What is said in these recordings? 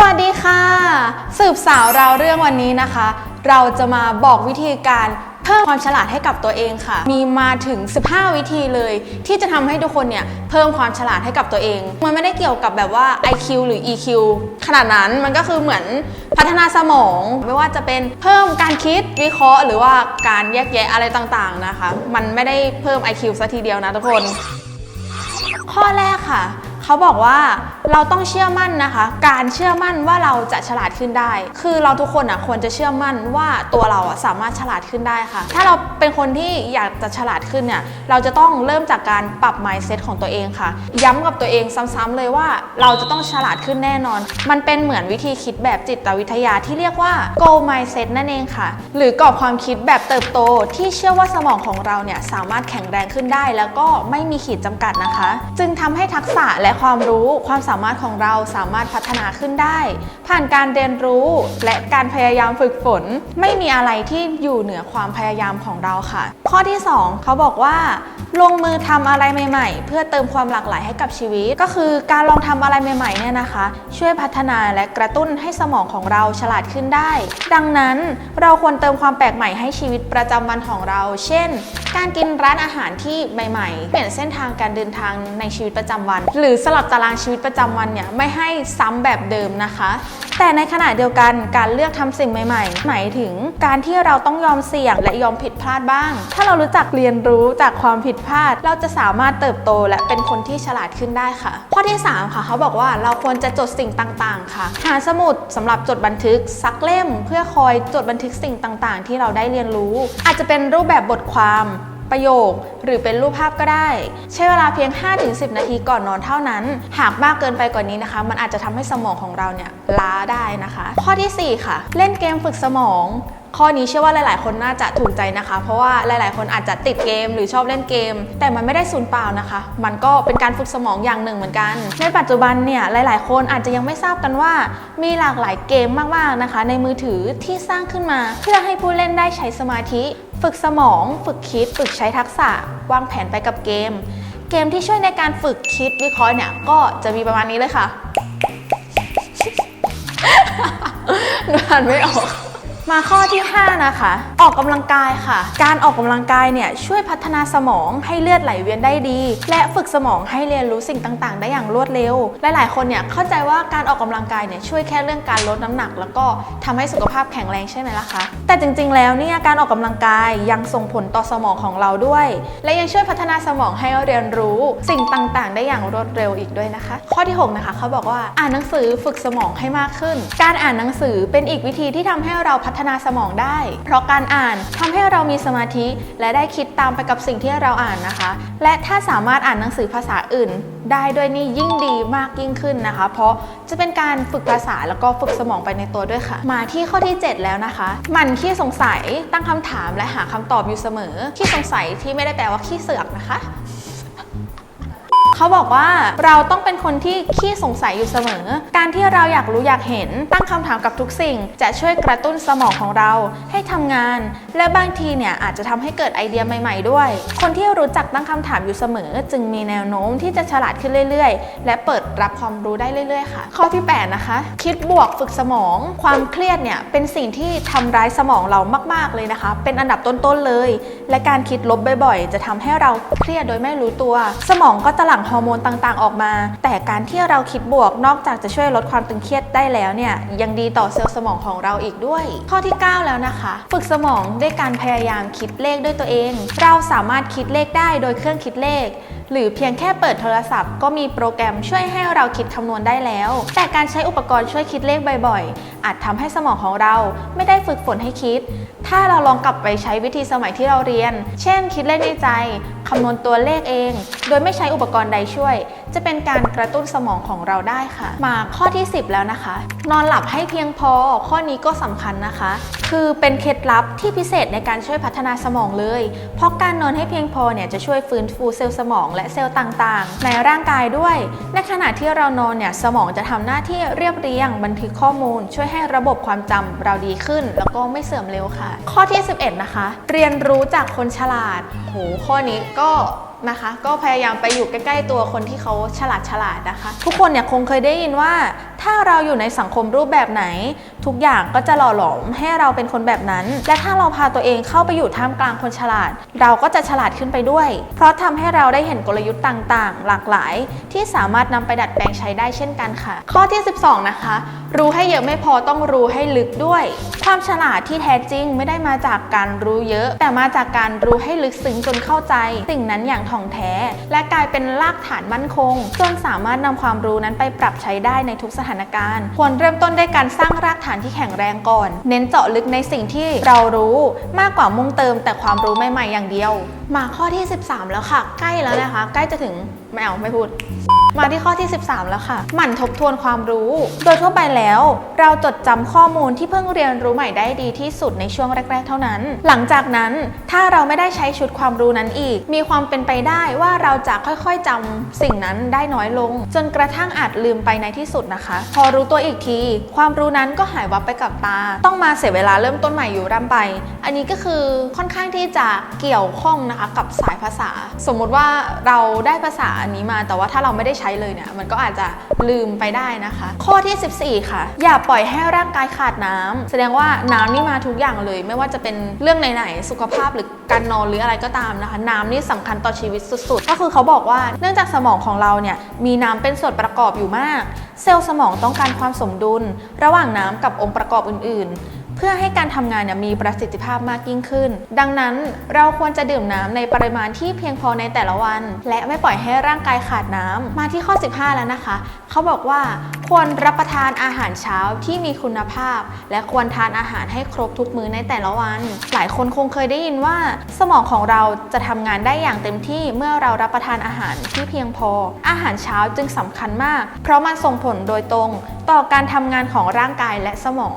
สวัสดีค่ะ สืบสาวเราวเรื่องวันนี้นะคะ เราจะมาบอกวิธีการเพิ่มความฉลาดให้กับตัวเองค่ะ มีมาถึง 15 วิธีเลย ที่จะทำให้ทุกคนเนี่ยเพิ่มความฉลาดให้กับตัวเอง มันไม่ได้เกี่ยวกับแบบว่า IQ หรือ EQ ขนาดนั้นมันก็คือเหมือนพัฒนาสมองไม่ว่าจะเป็นเพิ่มการคิดวิเคราะห์ หรือว่าการแยกแยะอะไรต่างๆนะคะ มันไม่ได้เพิ่ม IQ ซะทีเดียวนะทุกคน ข้อแรกค่ะ เขาบอกว่า เราต้องเชื่อมั่นนะคะ การเชื่อมั่นว่าเราจะฉลาดขึ้นได้ คือเราทุกคนอะควรจะเชื่อมั่นว่าตัวเราอะสามารถฉลาดขึ้นได้ค่ะ ถ้าเราเป็นคนที่อยากจะฉลาดขึ้นเนี่ย เราจะต้องเริ่มจากการปรับ mindset ของตัวเองค่ะ ย้ำกับตัวเองซ้ำๆเลยว่าเราจะต้องฉลาดขึ้นแน่นอน มันเป็นเหมือนวิธีคิดแบบจิตวิทยาที่เรียกว่า goal mindset นั่นเองค่ะ หรือกรอบความคิดแบบเติบโตที่เชื่อว่าสมองของเราเนี่ยสามารถแข็งแรงขึ้นได้ แล้วก็ไม่มีขีดจำกัดนะคะ จึงทำให้ทักษะและความรู้ความสามารถามารถของเราสามารถพัฒนาขึ้นได้ ผ่านการเรียนรู้และการพยายามฝึกฝน ไม่มีอะไรที่อยู่เหนือความพยายามของเราค่ะ ข้อที่ 2 เขาบอกว่า ลงมือทำอะไรใหม่ ๆ เพื่อเติมความหลากหลายให้กับชีวิต ก็คือการลองทำอะไรใหม่ๆเนี่ยนะคะ ช่วยพัฒนาและกระตุ้นให้สมองของเราฉลาดขึ้นได้ ดังนั้นเราควรเติมความแปลกใหม่ให้ชีวิตประจำวันของเรา เช่น การกินร้านอาหารที่ใหม่ ๆ เปลี่ยนเส้นทางการเดินทางในชีวิตประจำวัน หรือสลับตารางชีวิตประจำำวันเนี่ยไม่ให้ซ้ำแบบเดิมนะคะ แต่ในขณะเดียวกันการเลือกทำสิ่งใหม่ๆ หมายถึงการที่เราต้องยอมเสี่ยงและยอมผิดพลาดบ้าง ถ้าเรารู้จักเรียนรู้จากความผิดพลาด เราจะสามารถเติบโตและเป็นคนที่ฉลาดขึ้นได้ค่ะ ข้อที่ 3 ค่ะ เขาบอกว่าเราควรจะจดสิ่งต่างๆ ค่ะ หาสมุดสำหรับจดบันทึกสักเล่ม เพื่อคอยจดบันทึกสิ่งต่างๆ ที่เราได้เรียนรู้ อาจจะเป็นรูปแบบบทความ ประโยค หรือเป็นรูปภาพก็ได้ ใช้เวลาเพียง 5-10 นาทีก่อนนอนเท่านั้น หากมากเกินไปกว่านี้นะคะ มันอาจจะทำให้สมองของเราเนี่ยล้าได้นะคะ ข้อทีสี่ 4 ค่ะ เล่นเกมฝึกสมองข้อนี้เชื่อว่าหลาย ๆ คนน่าจะถูกใจนะคะ เพราะว่าหลาย ๆ คนอาจจะติดเกมหรือชอบเล่นเกม แต่มันไม่ได้สูญเปล่านะคะ มันก็เป็นการฝึกสมองอย่างหนึ่งเหมือนกัน ในปัจจุบันเนี่ยหลาย ๆ คนอาจจะยังไม่ทราบกันว่า มีหลากหลายเกมมาก ๆ นะคะ ในมือถือที่สร้างขึ้นมา เพื่อให้ผู้เล่นได้ใช้สมาธิ ฝึกสมอง ฝึกคิด ฝึกใช้ทักษะ วางแผนไปกับเกม เกมที่ช่วยในการฝึกคิดวิเคราะห์เนี่ย ก็จะมีประมาณนี้เลยค่ะ หนูอ่านไม่ออก มาข้อที่ 5 นะคะ ออกกำลังกายค่ะ การออกกำลังกายเนี่ยช่วยพัฒนาสมองให้เลือดไหลเวียนได้ดี และฝึกสมองให้เรียนรู้สิ่งต่างๆ ได้อย่างรวดเร็ว หลายๆ คนเนี่ยเข้าใจว่าการออกกำลังกายเนี่ยช่วยแค่เรื่องการลดน้ำหนัก แล้วก็ทำให้สุขภาพแข็งแรงใช่ไหมล่ะคะ แต่จริงๆ แล้วเนี่ยการออกกำลังกายยังส่งผลต่อสมองของเราด้วย และยังช่วยพัฒนาสมองให้เรียนรู้สิ่งต่างๆ ได้อย่างรวดเร็วอีกด้วยนะคะ ข้อที่ 6 นะคะเขาบอกว่าอ่านหนังสือฝึกสมองให้มากขึ้น การอ่านหนังสือเป็นอีกวิธีที่ทำให้เราพัฒฒนาสมองได้ เพราะการอ่านทำให้เรามีสมาธิ และได้คิดตามไปกับสิ่งที่เราอ่านนะคะ และถ้าสามารถอ่านหนังสือภาษาอื่น ได้ด้วยนี่ยิ่งดีมากยิ่งขึ้นนะคะ เพราะจะเป็นการฝึกภาษาแล้วก็ฝึกสมองไปในตัวด้วยค่ะ มาที่ข้อที่ 7 แล้วนะคะหมันขี้สงสัยตั้งคำถามและหาคำตอบอยู่เสมอขี้สงสัยที่ไม่ได้แปลว่าขี้เสือกนะคะ เขาบอกว่าเราต้องเป็นคนที่ขี้สงสัยอยู่เสมอ การที่เราอยากรู้อยากเห็นตั้งคำถามกับทุกสิ่ง จะช่วยกระตุ้นสมองของเราให้ทำงาน และบางทีเนี่ยอาจจะทำให้เกิดไอเดียใหม่ ๆ ด้วย คนที่รู้จักตั้งคำถามอยู่เสมอ จึงมีแนวโน้มที่จะฉลาดขึ้นเรื่อย ๆ และเปิดรับความรู้ได้เรื่อย ๆ ค่ะ ข้อที่ 8 นะคะ คิดบวกฝึกสมอง ความเครียดเนี่ยเป็นสิ่งที่ทำร้ายสมองเรามาก ๆ เลยนะคะ เป็นอันดับต้น ๆ เลย และการคิดลบบ่อย ๆ จะทำให้เราเครียดโดยไม่รู้ตัว สมองก็จะหลั่งฮอร์โมนต่างๆ ออกมา แต่การที่เราคิดบวกนอกจากจะช่วยลดความตึงเครียดได้แล้วเนี่ยยังดีต่อเซลล์สมองของเราอีกด้วย ข้อที่ 9 แล้วนะคะ ฝึกสมองด้วยการพยายามคิดเลขด้วยตัวเอง เราสามารถคิดเลขได้โดยเครื่องคิดเลข หรือเพียงแค่เปิดโทรศัพท์ ก็มีโปรแกรมช่วยให้เราคิดคำนวณได้แล้ว แต่การใช้อุปกรณ์ช่วยคิดเลขบ่อยๆ อาจทำให้สมองของเราไม่ได้ฝึกฝนให้คิด ถ้าเราลองกลับไปใช้วิธีสมัยที่เราเรียน เช่น คิดเลขในใจคำนวณตัวเลขเอง โดยไม่ใช้อุปกรณ์ใดช่วย จะเป็นการกระตุ้นสมองของเราได้ค่ะ มาข้อที่ 10 แล้วนะคะ นอนหลับให้เพียงพอข้อนี้ก็สำคัญนะคะ คือเป็นเคล็ดลับที่พิเศษในการช่วยพัฒนาสมองเลย เพราะการนอนให้เพียงพอเนี่ยจะช่วยฟื้นฟูเซลล์สมองและเซลล์ต่างๆ ในร่างกายด้วย ในขณะที่เรานอนเนี่ยสมองจะทำหน้าที่เรียบเรียง บันทึกข้อมูล ช่วยให้ระบบความจำเราดีขึ้น แล้วก็ไม่เสื่อมเร็วค่ะ ข้อที่ 11 นะคะ เรียนรู้จากคนฉลาดโหข้อนี้ก็ นะคะ ก็พยายามไปอยู่ใกล้ๆตัวคนที่เขาฉลาดฉลาดนะคะ ทุกคนเนี่ยคงเคยได้ยินว่า ถ้าเราอยู่ในสังคมรูปแบบไหน ทุกอย่างก็จะหล่อหลอมให้เราเป็นคนแบบนั้น และถ้าเราพาตัวเองเข้าไปอยู่ท่ามกลางคนฉลาด เราก็จะฉลาดขึ้นไปด้วย เพราะทำให้เราได้เห็นกลยุทธ์ต่างๆ หลากหลาย ที่สามารถนำไปดัดแปลงใช้ได้เช่นกันค่ะ ข้อที่ 12 นะคะรู้ให้เยอะไม่พอต้องรู้ให้ลึกด้วย ความฉลาดที่แท้จริงไม่ได้มาจากการรู้เยอะ แต่มาจากการรู้ให้ลึกซึ้งจนเข้าใจ สิ่งนั้นอย่างถ่องแท้ และกลายเป็นรากฐานมั่นคง จนสามารถนำความรู้นั้นไปปรับใช้ได้ในทุกสถานการณ์ ควรเริ่มต้นด้วยการสร้างรากฐานที่แข็งแรงก่อน เน้นเจาะลึกในสิ่งที่เรารู้มากกว่ามุ่งเติมแต่ความรู้ใหม่ๆอย่างเดียว มาข้อที่ 13 แล้วค่ะ ใกล้แล้วนะคะ ใกล้จะถึงไม่เอาไม่พูด มาที่ข้อที่ 13 แล้วค่ะหมั่นทบทวนความรู้ โดยทั่วไปแล้ว เราจดจำข้อมูลที่เพิ่งเรียนรู้ใหม่ได้ดีที่สุดในช่วงแรก ๆ เท่านั้น หลังจากนั้นถ้าเราไม่ได้ใช้ชุดความรู้นั้นอีก มีความเป็นไปได้ว่าเราจะค่อยๆจำสิ่งนั้นได้น้อยลง จนกระทั่งอาจลืมไปในที่สุดนะคะ พอรู้ตัวอีกที ความรู้นั้นก็หายวับไปกับตา ต้องมาเสียเวลาเริ่มต้นใหม่อยู่ร่ำไป อันนี้ก็คือค่อนข้างที่จะเกี่ยวข้องนะคะกับสายภาษา สมมุติว่าเราได้ภาษาอันนี้มา แต่ว่าถ้าเราไม่ได้ใช้เลยเนี่ย มันก็อาจจะลืมไปได้นะคะ ข้อที่ 14 ค่ะ อย่าปล่อยให้ร่างกายขาดน้ำแสดงว่าน้ำนี่มาทุกอย่างเลย ไม่ว่าจะเป็นเรื่องไหนๆสุขภาพหรือการนอนหรืออะไรก็ตามนะคะ น้ำนี่สำคัญต่อชีวิตสุด ๆ ก็คือเขาบอกว่าเนื่องจากสมองของเราเนี่ยมีน้ำเป็นส่วนประกอบอยู่มาก เซลล์สมองต้องการความสมดุล ระหว่างน้ำกับองค์ประกอบอื่น ๆ เพื่อให้การทำงานเนี่ยมีประสิทธิภาพมากยิ่งขึ้น ดังนั้นเราควรจะดื่มน้ำในปริมาณที่เพียงพอในแต่ละวัน และไม่ปล่อยให้ร่างกายขาดน้ำมาที่ข้อ 15 แล้วนะคะ เขาบอกว่าควรรับประทานอาหารเช้าที่มีคุณภาพ และควรทานอาหารให้ครบทุกมื้อในแต่ละวัน หลายคนคงเคยได้ยินว่า สมองของเราจะทำงานได้อย่างเต็มที่เมื่อเรารับประทานอาหารที่เพียงพอ อาหารเช้าจึงสำคัญมาก เพราะมันส่งผลโดยตรงต่อการทำงานของร่างกายและสมอง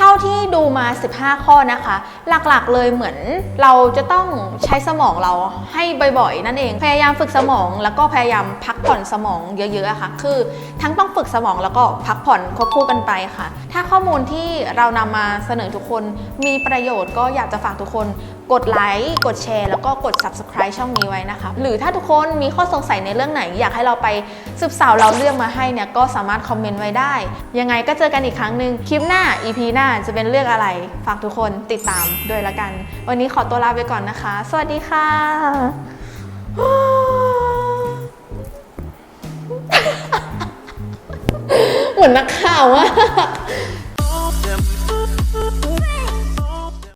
ท่าที่ดูมา 15 ข้อนะคะ หลักๆเลยเหมือนเราจะต้องใช้สมองเราให้บ่อยๆ นั่นเอง พยายามฝึกสมองแล้วก็พยายามพักผ่อนสมองเยอะๆค่ะ คือทั้งต้องฝึกสมองแล้วก็พักผ่อนควบคู่กันไปค่ะ ถ้าข้อมูลที่เรานำมาเสนอทุกคนมีประโยชน์ก็อยากจะฝากทุกคนกดไลค์ กดแชร์ แล้วก็กด subscribe ช่องนี้ไว้นะคะ หรือถ้าทุกคนมีข้อสงสัยในเรื่องไหน อยากให้เราไปสืบสาวเราเรื่องมาให้เนี่ยก็สามารถคอมเมนต์ไว้ได้ ยังไงก็เจอกันอีกครั้งหนึ่งคลิปหน้า EP หน้าจะเป็นเรื่องอะไร ฝากทุกคนติดตามด้วยละกัน วันนี้ขอตัวลาไปก่อนนะคะ สวัสดีค่ะ เหมือนนักข่าวอะ